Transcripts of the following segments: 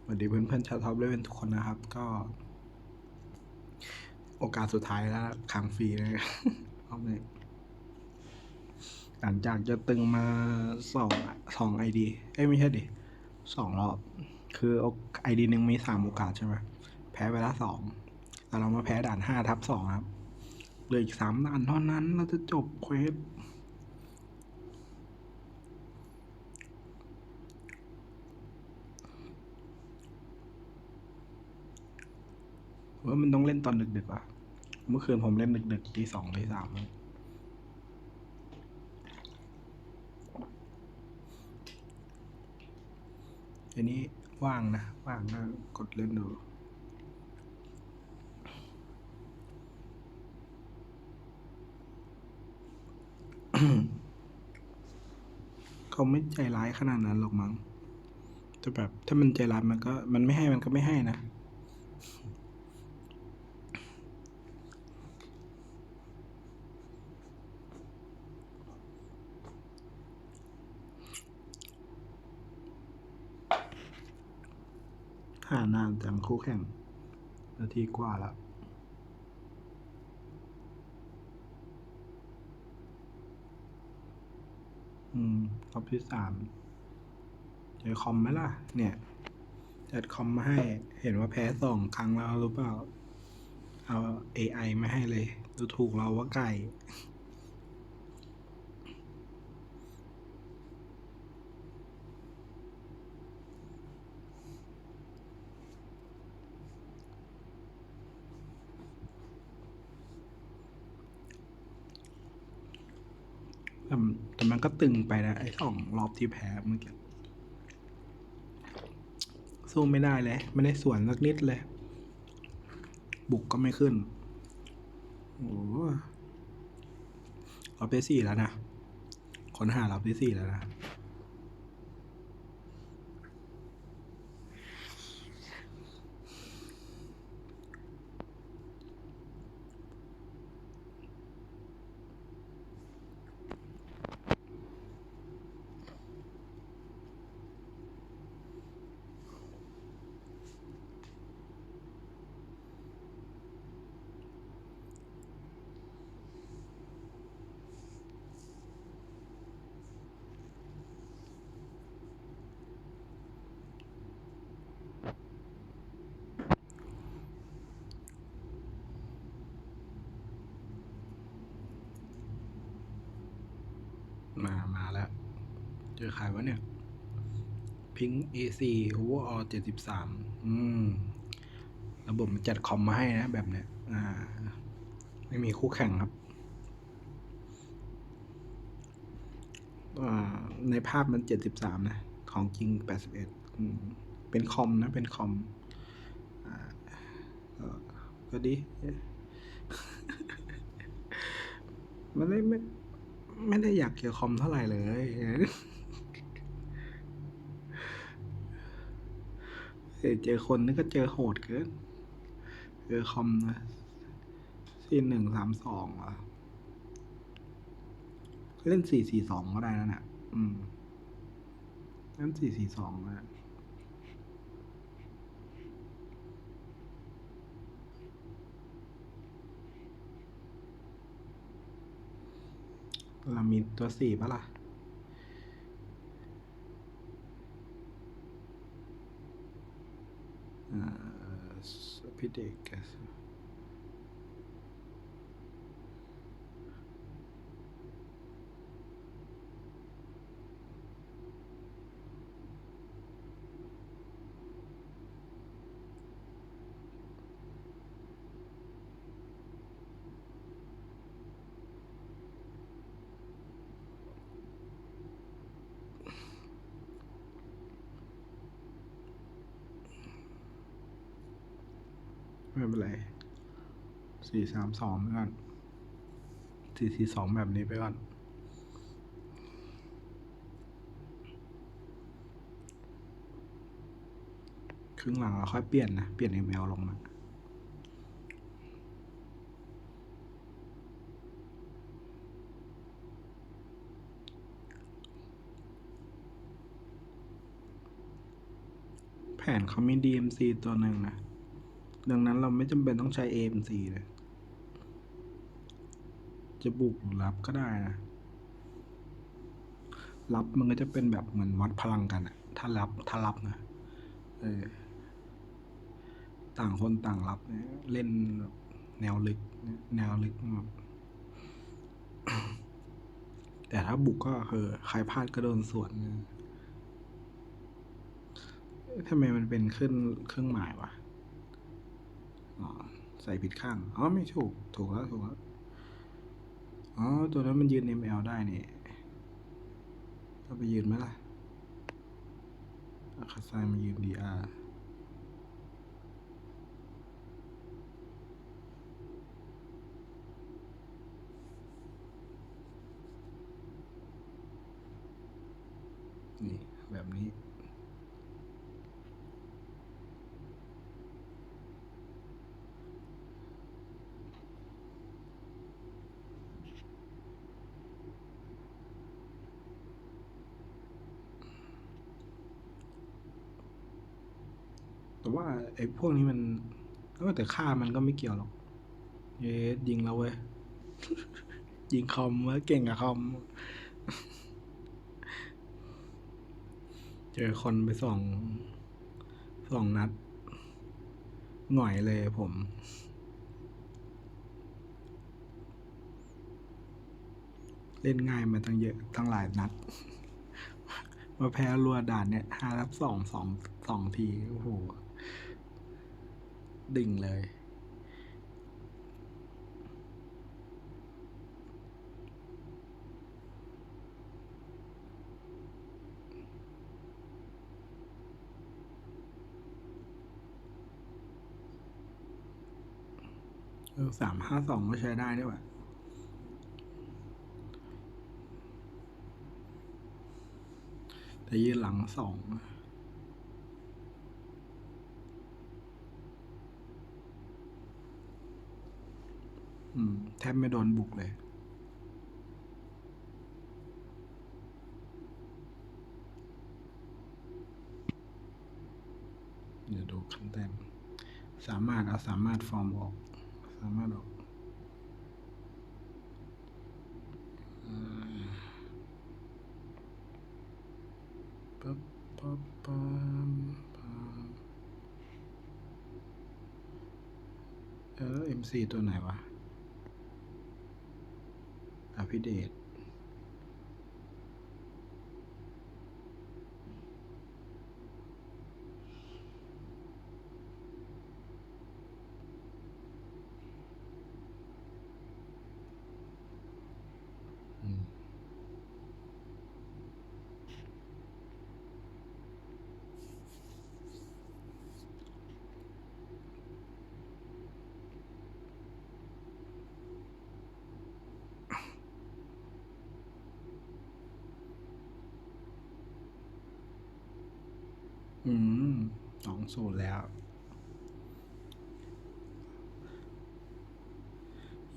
สวัสดีเพื่อนเพื่อนชาวท็อปเลเวนทุกคนนะครับ ก็ โอกาสสุดท้ายแล้วขังฟรีเลยรอบนี้หลังจากจะตึงมาสองสองไอดีเอ้ไม่ใช่ดิสองรอบ คือไอดีหนึ่งมีสามโอกาสใช่ไหมแพ้ไปละสองแต่เรามาแพ้ด่านห้าทับสองครับเหลืออีกสามด่านเท่านั้นเราจะจบเควส ว่ามันต้องเล่นตอนดึกๆอะ เมื่อคืนผมเล่นดึกๆตีสองตีสามทีนี้ว่างนะ ว่างก็กดเล่นดูเขาไม่ใจร้ายขนาดนั้นหรอกมั้งแต่แบบ ถ้ามันใจร้ายมันก็ มันไม่ให้มันก็ไม่ให้นะ หานานจังคู่แข่ง นาทีกว่าแล้วอืมรอบที่สามเจอคอมไหมล่ะ เนี่ย จัดคอมมาให้ เห็นว่าแพ้สองครั้งแล้วรือเปล่า เอา AI มาให้เลย ดูถูกเราว่าไก่ แต่มันแต่มันก็ตึงไปนะ ไอ้สองรอบที่แพ้เมื่อกี้สู้ไม่ได้เลย ไม่ได้สวนสักนิดเลย บุกก็ไม่ขึ้น โอ้รอบที่สี่แล้วนะคนหารอบที่สี่แล้วนะ มา มาแล้ว เจอใครวะเนี่ยพิง AC overall เจ็ดสิบสามอืม ระบบมันจัดคอมมาให้นะ แบบเนี้ย อ่า ไม่มีคู่แข่งครับ อ่า ในภาพมันเจ็ดสิบสามนะ ของจริงแปดสิบเอ็ดเป็นคอมนะ เป็นคอม อ่า ก็ดีไม่ได้ไม่ ไม่ได้อยากเกี่ยวคอมเท่าไหร่เลย เจอคนนี่ก็เจอโหดเกินเจอคอมนะซีหนึ่งสามสองอะเล่นสี่สี่สองก็ได้นะเนี่ยอืมเล่นสี่สี่สองนะเรามีตัวสี่ปะล่ะ อ่ ไม่เป็นไรสี่สามสองไปก่อนสี่สี่สองแบบนี้ไปก่อนครึ่งหลังเราค่อยเปลี่ยนนะ เปลี่ยน ML ลงมาแพ้นเขามี DMC ตัวหนึ่งนะ ดังนั้นเราไม่จำเป็นต้องใช้ AMC เลย จะบุกหรือรับก็ได้นะ รับมันก็จะเป็นแบบเหมือนวัดพลังกันอะถ้ารับถ้ารับนะเออต่างคนต่างรับเล่นแนวลึก แนวลึกแบบแต่ถ้าบุกก็คือใครพลาดก็โดนสวนทำไมมันเป็นขึ้นเครื่องหมายวะ ใส่ผิดข้าง อ๋อ ไม่ถูก ถูกแล้ว ถูกแล้ว อ๋อ ตัวนั้นมันยืน ML ได้นี่ก็ไปยืนไหมล่ะอาคาซายมายืน DR นี่ แบบนี้ ว่าไอ้พวกนี้มันเออแต่ค่ามันก็ไม่เกี่ยวหรอก เยสยิงแล้วเว้ย ยิงคอมเว้ยเก่งกับคอม เจอคนไปสองสองนัด หน่อยเลยผมเล่นง่ายมาตั้งเยอะตั้งหลายนัด มาแพ้รัวด่านเนี่ยห้ารับสองสองสองที โอ้โห ดิ่งเลย เออสามห้าสองก็ใช้ได้ด้วยว่ะแต่ยืนหลังสอง อืม แทบไม่โดนบุกเลย เดี๋ยวดูคันแต้มสามารถเอาสามารถฟอร์มออก สามารถออกปั๊บปั๊บปั๊มปั๊มเออเอ็มซีตัวไหนวะ อภิ อืมสองศูนย์แล้ว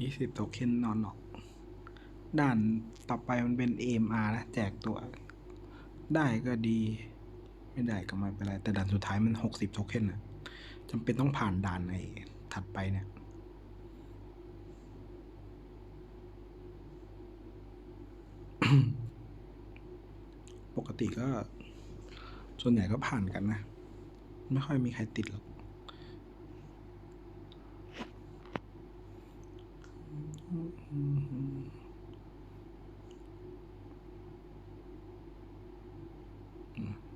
ยี่สิบโทเค็นนอนออกด่านต่อไปมันเป็น AMR นะ แจกตัว ได้ก็ดี ไม่ได้ก็ไม่เป็นไร แต่ด่านสุดท้ายมันหกสิบโทเค็นอะจำเป็นต้องผ่านด่านในถัดไปเนี่ยปกติก็ ส่วนใหญ่ก็ผ่านกันนะ ไม่ค่อยมีใครติดหรอก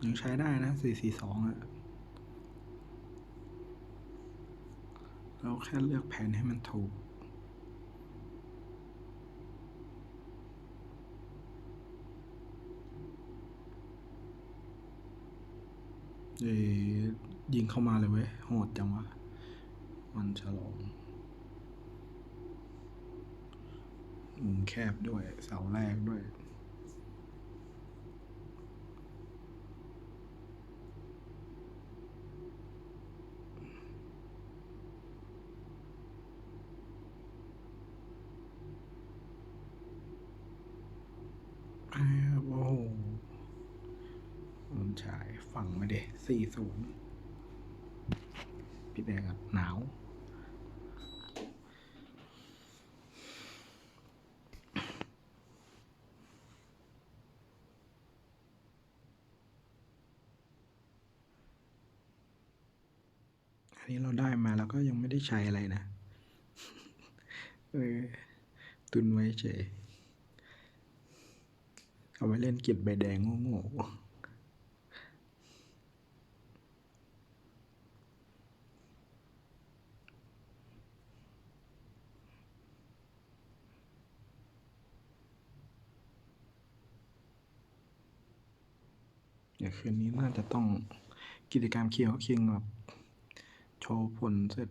ยังใช้ได้นะ 442อะเราแค่เลือกแผนให้มันถูก ยิงเข้ามาเลยเว้ย โหดจังวะ มันฉลองมุมแคบด้วย เสาแรกด้วย อ้าวโอ้โหมันฉายฝั่งมาเด สี่ศูนย์ปิดแอร์ก่อนหนาว อันนี้เราได้มาแล้วก็ยังไม่ได้ใช้อะไรนะ เออ ตุนไว้เฉย เอาไว้เล่นกิจใบแดงโง่ๆ ดี๋ยวคืนนี้น่าจะต้องกิจกรรมเคียวคิงแบบโชว์ผลเสร็จ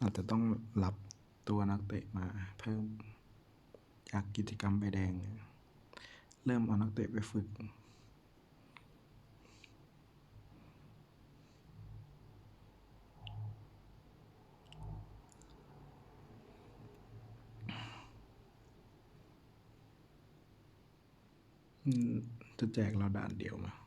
อาจจะต้องรับตัวนักเตะมาเพิ่มจากกิจกรรมใบแดง เริ่มเอานักเตะไปฝึกจะแจกเราด่านเดียวมา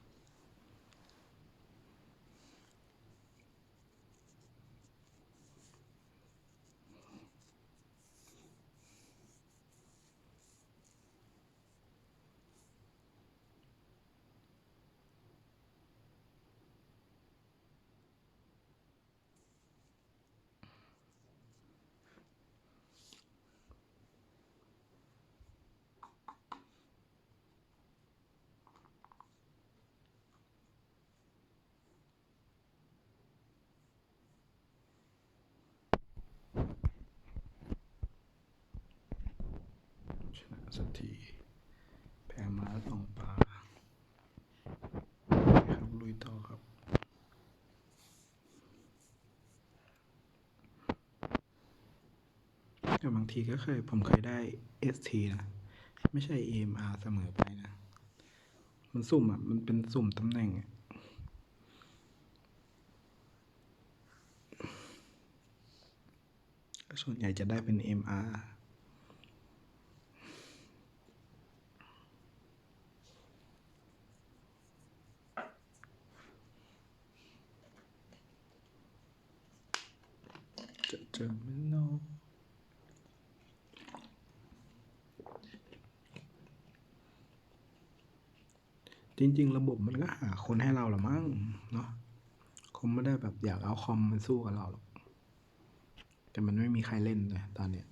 ชนะสักทีแพ้มาสองปลาครับลุยต่อครับแต่บางทีก็เคย ผมเคยได้ ST นะ ไม่ใช่ AMR เสมอไปนะ มันสุ่มอะ มันเป็นสุ่มตำแหน่งอะส่วนใหญ่จะได้เป็น MR จะเจอไหมเนาะ จริง ๆ ระบบมันก็หาคนให้เราละมั้งเนาะคงไม่ได้แบบอยากเอาคอมมาสู้กับเราหรอก แต่มันไม่มีใครเล่นเลยตอนเนี้ย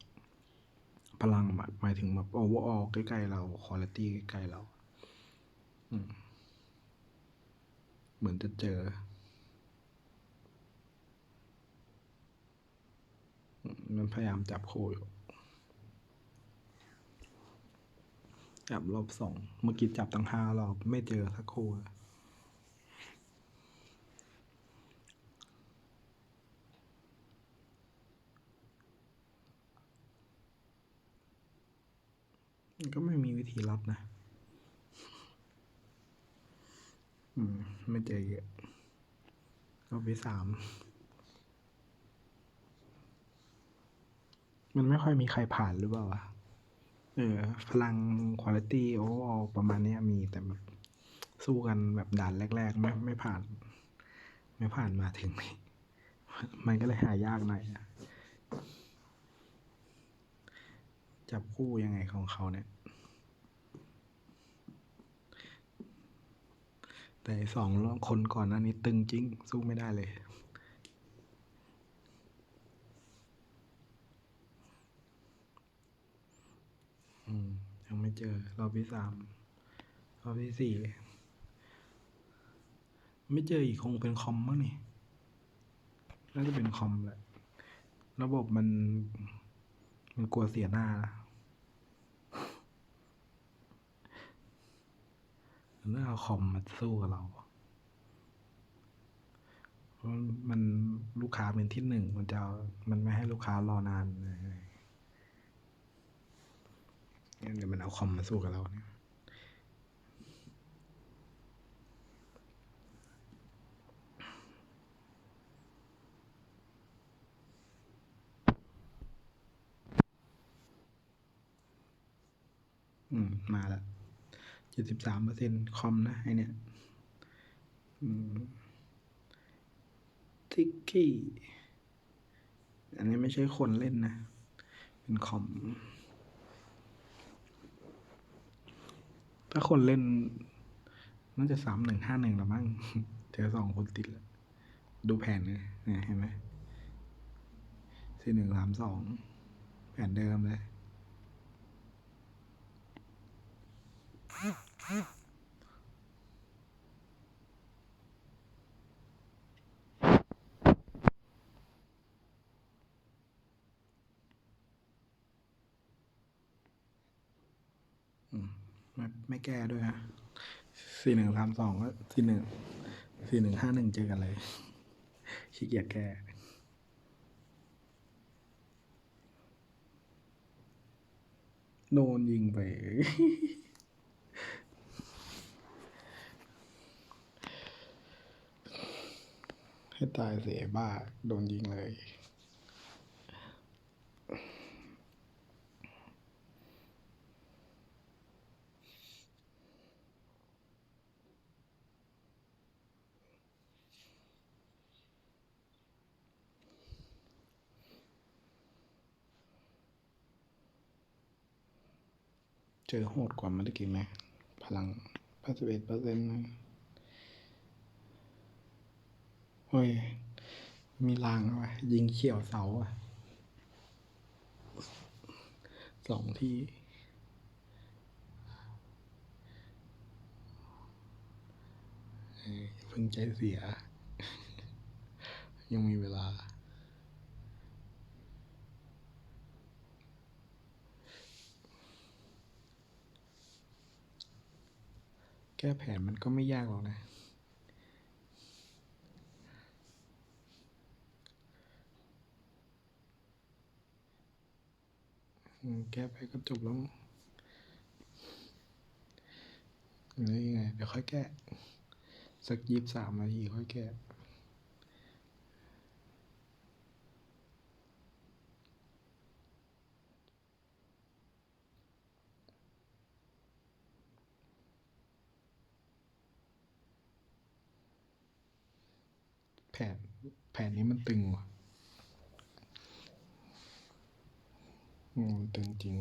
พลังหมายถึงแบบโอเวอร์ออใกล้ๆเราคุณภาพใกล้ๆเราอืเหมือนจะเจอ มันพยายามจับโคอยู่ จับรอบสอง เมื่อกี้จับตั้งห้ารอบ ไม่เจอสักคู่ก็ไม่มีวิธีรับนะ อืม ไม่เจอเยอะรอบที่สาม มันไม่ค่อยมีใครผ่านหรือเปล่าวะ เออ พลังคุณภาพโอเวอร์ออประมาณเนี้ยมีแต่แบบสู้กันแบบด่านแรก ๆ ไม่ไม่ผ่าน ไม่ผ่านมาถึงมันก็เลยหายากหน่อยนะจับคู่ยังไงของเขาเนี่ย แต่สองคนก่อนหน้านี้ตึงจริง สู้ไม่ได้เลย อืม ยังไม่เจอ รอบที่สามรอบที่สี่ไม่เจออีกคงเป็นคอมมั้งนี่น่าจะเป็นคอมแหละ ระบบมัน มันกลัวเสียหน้านะมันต้องเอาคอมมาสู้กับเราเพราะมันลูกค้าเป็นที่หนึ่งมันจะมันไม่ให้ลูกค้ารอนานเลยงั้น เดี๋ยวมันเอาคอมมาสู้กับเราเนี่ยอืม มาล้วเจ็ดสิบสามเปอร์เซ็นคอมนะไอเนี่ยอืมทิกกี้ อันนี้ไม่ใช่คนเล่นนะ เป็นคอม ถ้าคนเล่นน่าจะสามหนึ่งห้าหนึ่งละมั้งเจอสองคนติดแล้ว ดูแผนเลยเนี่ยเห็นไหมสี่หนึ่งสามสองแผนเดิมเลย อืม ไม่แก้ด้วยนะสี่หนึ่งสามสองก็สี่หนึ่งสี่หนึ่งห้าหนึ่งเจอกันเลยขี้เกียจแก้โดนยิงไป ให้ตายเสียบ้า โดนยิงเลย เจอโหดกว่าเมื่อกี้ไหมพลัง八สิบเอ็ดเปอร์เซ็นต์เฮ้ย มีลางว่ะ ยิงเขี่ยวเสาอะสองที่เพิ่งใจเสีย ยังมีเวลา แก้แผนมันก็ไม่ยากหรอกนะ แก้ไปก็จบแล้วนี่ยังไง เดี๋ยวค่อยแก้ สักยี่สามนาทีค่อยแก้ แผน แผ่นนี้มันตึงว่ะมันตึงจริง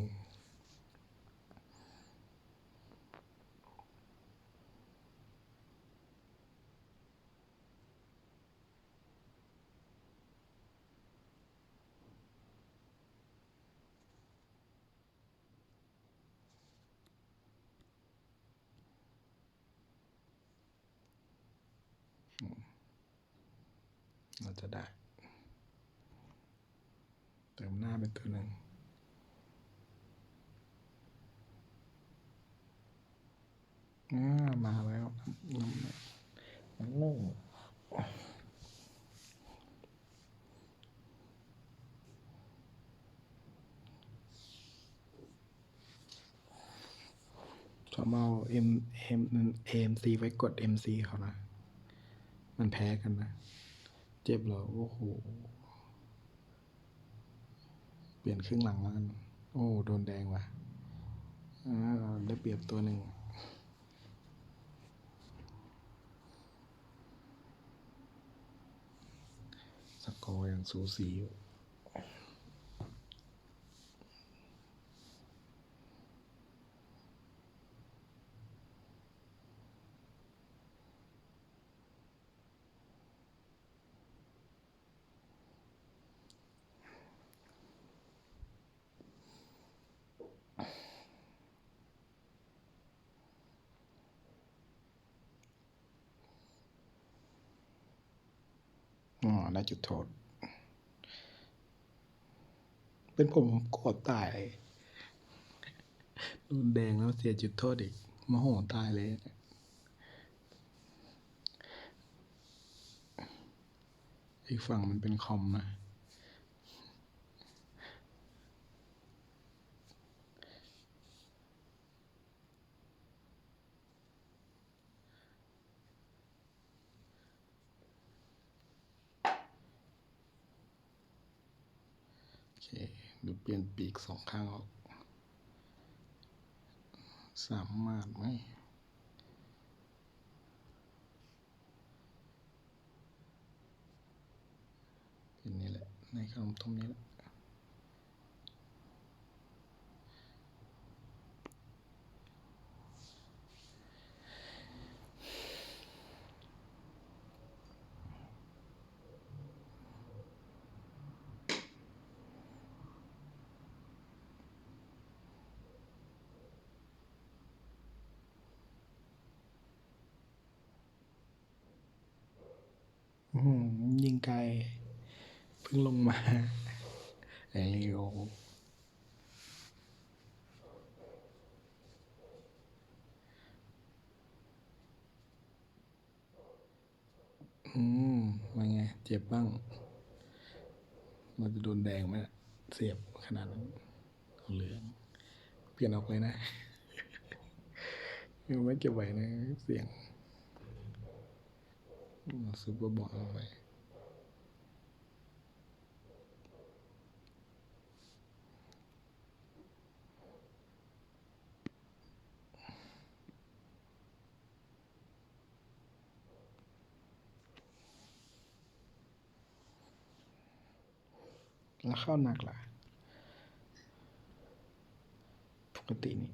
เราจะได้ เติมหน้าเป็นตัวหนึ่งอ่ามาแล้วน้ำน้ำนึ่งชอบเอาเอ็มเอ็มเอ็มซีไว้กดเอ็มซีเขานะ มันแพ้กันนะ เจ็บเหรอ โอ้โห เปลี่ยนครึ่งหลังแล้วกัน โอ้ โดนแดงว่ะอ่าได้เปรียบตัวหนึ่งสกอร์ยังสูสีอยู่ ได้จุดโทษ เป็นผมผมโกรธตายโดนแดงแล้วเสียจุดโทษอีกโมโหตายเลยอีกฝั่งมันเป็นคอมนะ ปีกสองข้างออก สามารถไหมเป็นนี่แหละ ในขนมต้มนี้แหละ ยิงไกลเพิ่งลงมาไอริโออืมว่าไง เจ็บบ้าง มันจะโดนแดงไหมเสียบขนาดนั้นเอาเหลือง เปลี่ยนออกเลยนะยังไม่เก็บไว้นะเสียง ซูเปอร์บอลเอาไว้แล้วเข้าหนักล่ะปกตินี่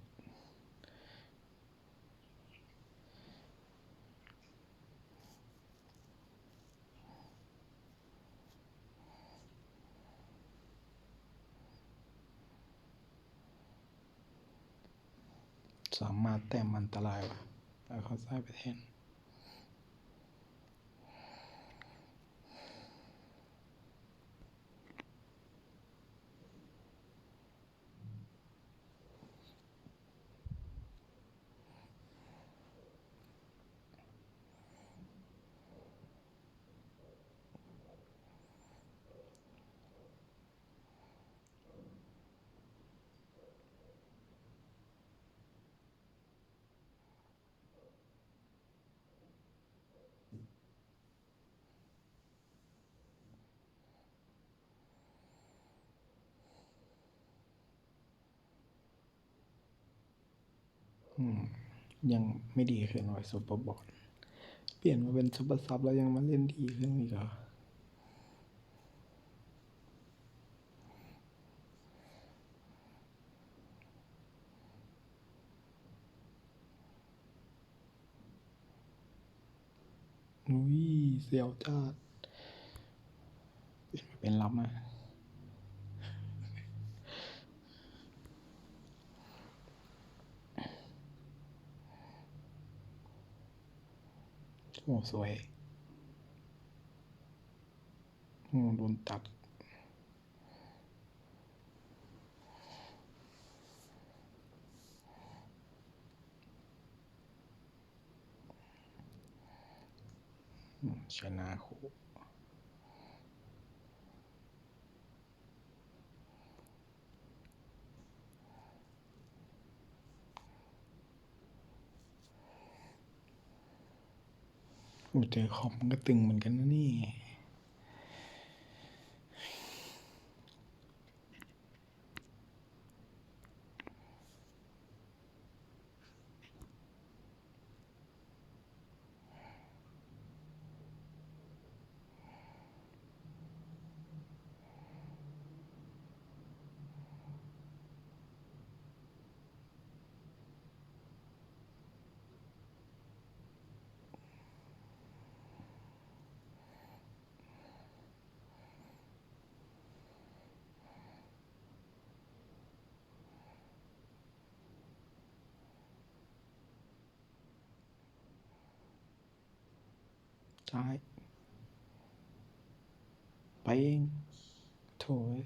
สามารถแต้มอันตรายว่ะเอาเขาใส่ไปแทน ยังไม่ดีขึ้นหน่อยซูเปอร์บอลเปลี่ยนมาเป็นซูเปอร์ซับแล้วยังมาเล่นดีขึ้นอีกเหรออุ้ยเสียวจัดเป็นรับนะ โอ้สวยโอ้โดนตัดอืมชนะคู่ เจอคอมมันก็ตึงเหมือนกันนะนี่ ใช่ไปเองโถ่เอ้ย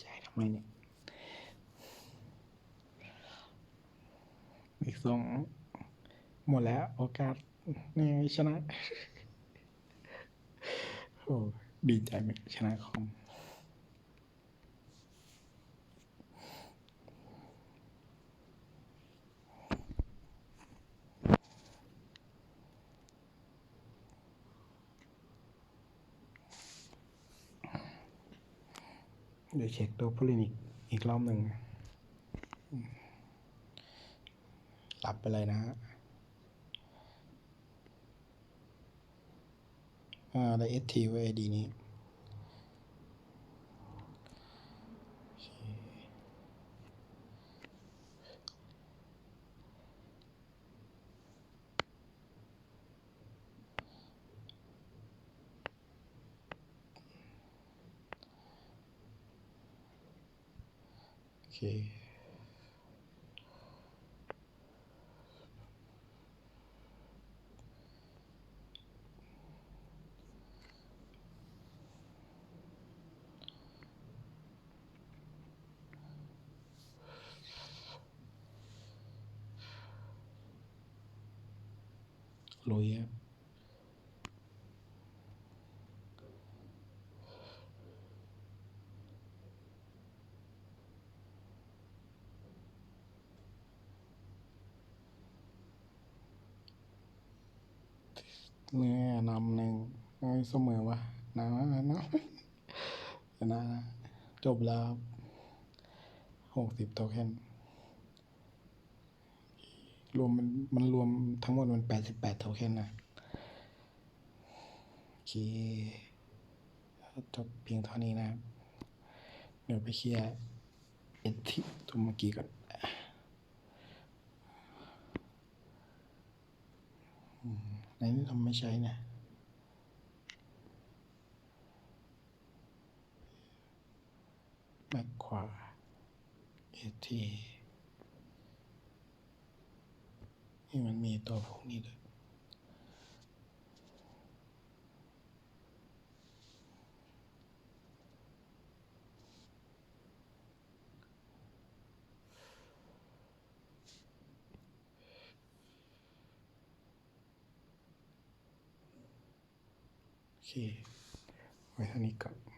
ใจทำไมเนี่ย อีกสองหมดแล้ว โอกาสนี่ชนะ โอ้ ดีใจไหมชนะคอม เดี๋ยวเช็คตัวผู้เล่นอีกอีกรอบหนึ่งหลับไปเลยนะฮะอ่าได้เอสทีไว้ดีนี้ เคลุ เนื้อนำหนึ่งเอาเสมอวะนะนะชนะนะจบแล้วหกสิบโทเค็นรวมมันมันรวมทั้งหมดมันแปดสิบแปดโทเค็นนะโอเคจบเพียงเท่านี้นะครับ เดี๋ยวไปเคลียร์เอ็ดที่ตัวเมื่อกี้ก่อน อืมในนี้ทำไม่ใช้นะแบ็คขวาเอทีนี่มันมีตัวพวกนี้ด้วย โอเคไว้เท่านี้ก่อน